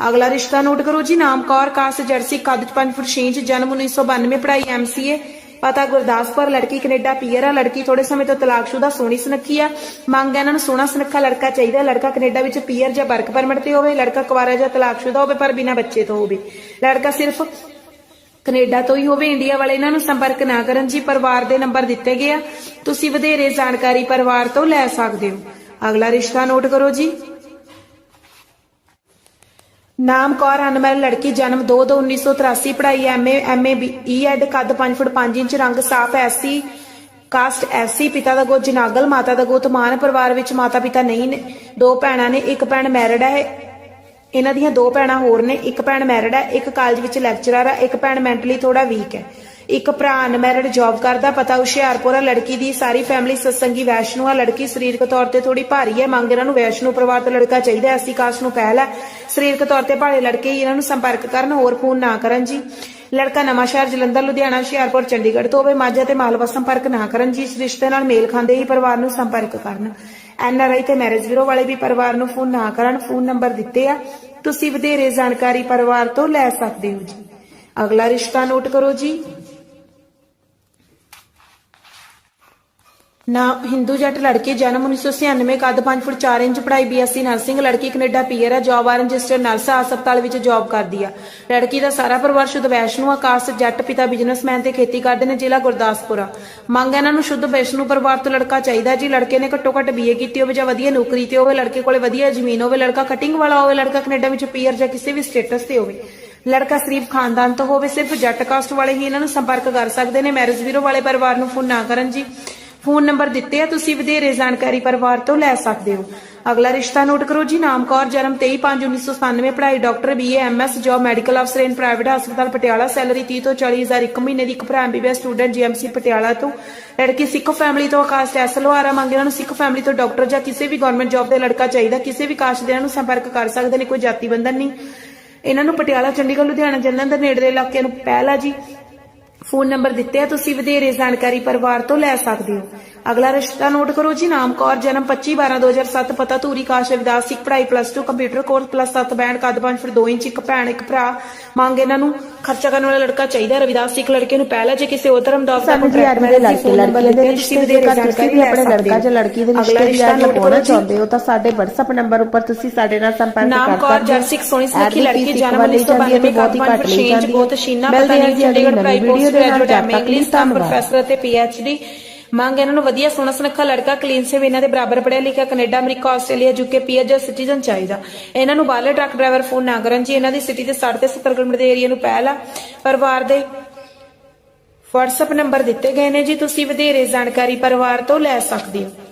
ਅਗਲਾ ਰਿਸ਼ਤਾ ਨੋਟ ਕਰੋ ਜੀ, ਨਾਮ ਕੌਰ ਕਾਸ, ਜਰਸੀ ਕੱਦ 5 ਫੁੱਟ 6 ਇੰਚ, ਜਨਮ 1992 ਪੜ੍ਹਾਈ ਐਮਸੀਏ ਪਤਾ ਗੁਰਦਾਸਪੁਰ ਲੜਕੀ ਕੈਨੇਡਾ ਪੀਅਰ ਆ, ਲੜਕੀ ਥੋੜੇ ਸਮੇਂ ਤੋਂ ਤਲਾਕਸ਼ੁਦਾ ਸੋਹਣੀ ਸੁਨੱਖੀ ਆ। ਮੰਗ ਇਹਨਾਂ ਨੂੰ ਸੋਹਣਾ ਸੁਨੱਖਾ ਲੜਕਾ ਚਾਹੀਦਾ, ਲੜਕਾ ਕੈਨੇਡਾ ਵਿੱਚ ਪੀਅਰ ਜਾਂ ਵਰਕ ਪਰਮਿਟ ਤੇ ਹੋਵੇ, ਲੜਕਾ ਕੁਵਾਰਾ ਜਾਂ ਤਲਾਕਸ਼ੁਦਾ ਹੋਵੇ, ਪਰ ਬਿਨਾਂ ਬੱਚੇ ਤੋਂ ਹੋਵੇ। ਲੜਕਾ ਸਿਰਫ ਕੈਨੇਡਾ ਤੋਂ ਹੀ ਹੋਵੇ, ਇੰਡੀਆ ਵਾਲੇ ਇਹਨਾਂ ਨੂੰ ਸੰਪਰਕ ਨਾ ਕਰਨ ਜੀ, ਪਰਿਵਾਰ ਦੇ ਨੰਬਰ ਦਿੱਤੇ ਗਏ ਆ। ਤੁਸੀਂ ਵਧੇਰੇ ਜਾਣਕਾਰੀ ਪਰਿਵਾਰ ਤੋਂ ਲੈ ਸਕਦੇ ਹੋ। ਅਗਲਾ ਰਿਸ਼ਤਾ ਨੋਟ ਕਰੋ ਜੀ। ਨਾਮ ਕੌਰ ਅਨਮੈਲ ਲੜਕੀ, ਜਨਮ 2/2/1983 ਪੜ੍ਹਾਈ ਐਮਏ ਐਮਏ ਬੀਐਡ ਕੱਦ 5 ਫੁੱਟ 5 ਇੰਚ, ਰੰਗ ਸਾਫ਼ ਐਸੀ ਕਾਸਟ ਐਸੀ ਪਿਤਾ ਦਾ ਗੋਤ ਜਨਾਗਲ, ਮਾਤਾ ਦਾ ਗੋਤ ਮਾਨ, ਪਰਿਵਾਰ ਵਿੱਚ ਮਾਤਾ ਪਿਤਾ ਨਹੀਂ ਨੇ, ਦੋ ਭੈਣਾਂ ਨੇ, ਇੱਕ ਭੈਣ ਮੈਰਿਡ ਹੈ, ਇਹਨਾਂ ਦੀਆਂ ਦੋ ਭੈਣਾਂ ਹੋਰ ਨੇ, ਇੱਕ ਭੈਣ ਮੈਰਿਡ ਹੈ, ਇੱਕ ਕਾਲਜ ਵਿੱਚ ਲੈਕਚਰਰ ਹੈ, ਇੱਕ ਭੈਣ ਮੈਂਟਲੀ ਥੋੜਾ ਵੀਕ ਹੈ। ਇੱਕ ਭਰਾ ਅਨਮੈਰਿਡ ਜੌਬ ਕਰਦਾ, ਪਤਾ ਹੁਸ਼ਿਆਰਪੁਰ ਆ, ਲੜਕੀ ਦੀ ਸਾਰੀ ਫੈਮਿਲੀ ਸਤਸੰਗੀ ਵੈਸ਼ਨੂ ਆ। ਲੜਕੀ ਸਰੀਰਕ ਤੌਰ ਤੇ ਥੋੜੀ ਭਾਰੀ ਹੈ ਮੰਗ ਇਹਨਾਂ ਨੂੰ ਵੈਸ਼ਨੂ ਪਰਿਵਾਰ ਤੋਂ ਲੜਕਾ ਚਾਹੀਦਾ ਹੈ ਐਸੀ ਕਾਸਟ ਨੂੰ ਪਹਿਲ ਹੈ ਸਰੀਰਕ ਤੌਰ ਤੇ ਭਾਰੇ ਲੜਕੇ ਹੀ ਇਹਨਾਂ ਨੂੰ ਸੰਪਰਕ ਕਰਨ, ਹੋਰ ਫੋਨ ਨਾ ਕਰਨ ਜੀ। ਲੜਕਾ ਨਵਾਂ ਜਲੰਧਰ, ਲੁਧਿਆਣਾ, ਹੁਸ਼ਿਆਰਪੁਰ, ਚੰਡੀਗੜ੍ਹ ਤੋਂ ਹੋਵੇ, ਮਾਝਾ ਤੇ ਮਾਲਵਾ ਸੰਪਰਕ ਨਾ ਕਰਨ ਜੀ। ਇਸ ਰਿਸ਼ਤੇ ਨਾਲ ਮੇਲ ਖਾਂਦੇ ਹੀ ਪਰਿਵਾਰ ਨੂੰ ਸੰਪਰਕ ਕਰਨ। ਐਨਆਰਆਈ ਤੇ ਮੈਰਿਜ ਬਿਊਰੋ ਵਾਲੇ ਵੀ ਪਰਿਵਾਰ ਨੂੰ ਫੋਨ ਨਾ ਕਰਨ, ਫੋਨ ਨੰਬਰ ਦਿੱਤੇ ਆ। ਤੁਸੀਂ ਵਧੇਰੇ ਜਾਣਕਾਰੀ ਪਰਿਵਾਰ ਤੋਂ ਲੈ ਸਕਦੇ ਹੋ ਜੀ। ਅਗਲਾ ਰਿਸ਼ਤਾ ਨੋਟ ਕਰੋ ਜੀ। ਨਾ, ਹਿੰਦੂ ਜੱਟ ਲੜਕੇ, ਜਨਮ 1996 ਕੱਦ 5 ਫੁੱਟ 4 ਇੰਚ, ਪੜ੍ਹਾਈ ਬੀਐਸਸੀ ਨਰਸਿੰਗ ਲੜਕੀ ਕੈਨੇਡਾ ਪੀਅਰ ਹੈ, ਜੌਬ ਆ ਰਜਿਸਟਰਡ ਨਰਸ ਆ, ਹਸਪਤਾਲ ਵਿੱਚ ਜੌਬ ਕਰਦੀ ਆ। ਲੜਕੀ ਦਾ ਸਾਰਾ ਪਰਿਵਾਰ ਸ਼ੁੱਧ ਵੈਸ਼ਨੂ ਆ ਕਾਸਟ ਜੱਟ ਪਿਤਾ, ਬਿਜ਼ਨਸਮੈਨ ਤੇ ਖੇਤੀ ਕਰਦੇ ਨੇ ਜ਼ਿਲ੍ਹਾ ਗੁਰਦਾਸਪੁਰ ਆ। ਮੰਗ ਇਹਨਾਂ ਨੂੰ ਸ਼ੁੱਧ ਵੈਸ਼ਨੂ ਪਰਿਵਾਰ ਤੋਂ ਲੜਕਾ ਚਾਹੀਦਾ ਜੀ, ਲੜਕੇ ਨੇ ਘੱਟੋ ਘੱਟ ਬੀਏ ਕੀਤੀ ਹੋਵੇ ਜਾਂ ਵਧੀਆ ਨੌਕਰੀ ਤੇ ਹੋਵੇ, ਲੜਕੇ ਕੋਲੇ ਵਧੀਆ ਜ਼ਮੀਨ ਹੋਵੇ, ਲੜਕਾ ਕਟਿੰਗ ਵਾਲਾ ਹੋਵੇ, ਲੜਕਾ ਕੈਨੇਡਾ ਵਿੱਚ ਪੀਅਰ ਜਾਂ ਕਿਸੇ ਵੀ ਸਟੇਟਸ ਤੇ ਹੋਵੇ। ਲੜਕਾ ਸ਼ਰੀਫ ਖਾਨਦਾਨ ਤੋਂ ਹੋਵੇ, ਸਿਰਫ ਜੱਟ ਕਾਸਟ ਵਾਲੇ ਹੀ ਇਹਨਾਂ ਨੂੰ ਸੰਪਰਕ ਕਰ ਸਕਦੇ ਨੇ। ਮੈਰਿਜ ਬਿਊਰੋ ਵਾਲੇ ਪਰਿਵਾਰ ਨੂੰ ਫੋਨ ਨਾ ਕਰਨ ਜੀ। ਫੋਨ ਨੰਬਰ ਦਿੱਤੇ ਆ, ਤੁਸੀਂ ਵਧੇਰੇ ਜਾਣਕਾਰੀ ਪਰਿਵਾਰ ਤੋਂ ਲੈ ਸਕਦੇ ਹੋ। ਅਗਲਾ ਰਿਸ਼ਤਾ ਨੋਟ ਕਰੋ ਜੀ, ਨਾਮ ਕੌਰ, ਜਨਮ 23/5/1997 ਪੜ੍ਹਾਈ doctor BA MS job medical ਅਫਸਰ ਇਨ ਪ੍ਰਾਈਵੇਟ ਹਸਪਤਾਲ ਪਟਿਆਲਾ ਸੈਲਰੀ 30 ਤੋਂ 40 ਇੱਕ ਮਹੀਨੇ ਦੀ ਇੱਕ ਭਰਾ ਐਮਬੀਬੀਐਸ ਸਟੂਡੈਂਟ ਜੀਐਮਸੀ ਪਟਿਆਲਾ ਤੋਂ। ਲੜਕੀ ਸਿੱਖ ਫੈਮਿਲੀ ਤੋਂ ਆਕਾਸ਼ ਐਸ ਮੰਗੇ ਇਹਨਾਂ ਨੂੰ ਸਿੱਖ ਫੈਮਿਲੀ ਤੋਂ ਡਾਕਟਰ ਜਾਂ ਕਿਸੇ ਵੀ ਗਵਰਨਮੈਂਟ ਜੌਬ ਦੇ ਲੜਕਾ ਚਾਹੀਦਾ, ਕਿਸੇ ਵੀ ਕਾਸ਼ ਦੇ ਨੂੰ ਸੰਪਰਕ ਕਰ ਸਕਦੇ ਨੇ, ਕੋਈ ਜਾਤੀ ਬੰਧਨ ਨਹੀਂ। ਇਹਨਾਂ ਨੂੰ ਪਟਿਆਲਾ, ਚੰਡੀਗੜ੍ਹ, ਲੁਧਿਆਣਾ, ਜਲੰਧਰ, ਨੇੜਲੇ ਇਲਾਕਿਆਂ ਨੂੰ ਪਹਿਲ ਆ ਜੀ। ਫੋਨ ਨੰਬਰ ਦਿੱਤੇ ਆ ਤੁਸੀਂ ਵਧੇਰੇ ਜਾਣਕਾਰੀ ਪਰਿਵਾਰ ਤੋਂ ਲੈ ਸਕਦੇ ਹੋ। ਅਗਲਾ ਰਿਸ਼ਤਾ ਨੋਟ ਕਰੋ ਜੀ ਨਾਮ ਕੌਰ ਜਨਮ 25/12/2007 ਪਤਾ ਧੂਰੀ ਕਾਸ਼ ਵਿਦਾਸ ਸਿੱਖ ਪੜ੍ਹਾਈ plus 2 computer course plus 7 band ਕੱਦ 5 ਫਿਰ 2 ਇੰਚ ਇੱਕ ਭੈਣ ਇੱਕ ਭਰਾ। ਮੰਗ ਇਹਨਾਂ ਨੂੰ ਖਰਚਾ ਕਰਨ ਵਾਲਾ ਲੜਕਾ ਚਾਹੀਦਾ। ਰਵਿਦਾਸ ਸਿੱਖ ਲੜਕੇ ਨੂੰ ਪਹਿਲਾ ਜੇ ਕਿਸੇ ਹੋਰ ਧਰਮ ਦਾ ਸਾਨੂੰ ਜੀ ਆਰਮੀ ਦੇ ਲੜਕੇ ਦੇ ਰਿਸ਼ਤੇ ਤੁਸੀਂ ਵੀ ਆਪਣੇ ਲੜਕਾ ਜਾਂ ਲੜਕੀ ਦੇ ਰਿਸ਼ਤੇ ਦੀ ਯਾਦ ਲਗਾਉਣਾ ਚਾਹੁੰਦੇ ਹੋ ਤਾਂ ਸਾਡੇ WhatsApp ਨੰਬਰ ਉੱਪਰ ਤੁਸੀਂ ਸਾਡੇ ਨਾਲ ਸੰਪਰਕ ਨਾਮ ਕਰ ਕੌਰ ਸਕਦੇ ਹੋ। ਜਰਸਿਕ ਸੋਹਣੀ ਸੁਨੱਖੀ Ad ਲੜਕੀ ਦੀ ਜਨਮ ਵਾਲੀ 1992 ਬਹੁਤ ਹੀ ਘੱਟ ਲਈ ਜਾਂਦੀ ਬਹੁਤ ਸ਼ੀਨਾ ਪਤਾ ਨਹੀਂ ਚੰਡੀਗੜ੍ਹ ਪ੍ਰਾਈਵੇਟ ਵੀਡੀਓ ਦੇ ਨਾਲ ਐਮ ਤੱਕ ਲਈ ਦਾ ਧੰਨਵਾਦ। ਪ੍ਰੋਫੈਸਰ ਅਤੇ ਪੀਐਚਡੀ ਮੰਗ ਇਹਨਾਂ ਨੂੰ ਵਧੀਆ ਸੋਹਣਾ ਸੁਨੱਖਾ ਲੜਕਾ ਕਲੀਨ ਸੇਵ ਇਹਨਾਂ ਦੇ ਬਰਾਬਰ ਪੜਿਆ ਲਿਖਿਆ, Canada, America, Australia, UK PR ਜਾਂ ਸਿਟੀਜ਼ਨ ਚਾਹੀਦਾ। ਇਹਨਾਂ ਨੂੰ ਬਾਲੇ ਟਰੱਕ ਡਰਾਈਵਰ ਫੋਨ ਨਾ ਕਰਨ ਜੀ, ਇਹਨਾਂ ਦੀ ਸਿਟੀ ਦੇ 60 ਤੇ 70 ਕਿਲੋਮੀਟਰ ਦੇ ਏਰੀਆ ਨੂੰ ਪਹਿਲਾ ਪਰਿਵਾਰ ਦੇ WhatsApp ਨੰਬਰ ਦਿੱਤੇ ਗਏ ਨੇ ਜੀ, ਤੁਸੀਂ ਵਧੇਰੇ ਜਾਣਕਾਰੀ ਪਰਿਵਾਰ ਤੋਂ ਲੈ ਸਕਦੇ ਹੋ।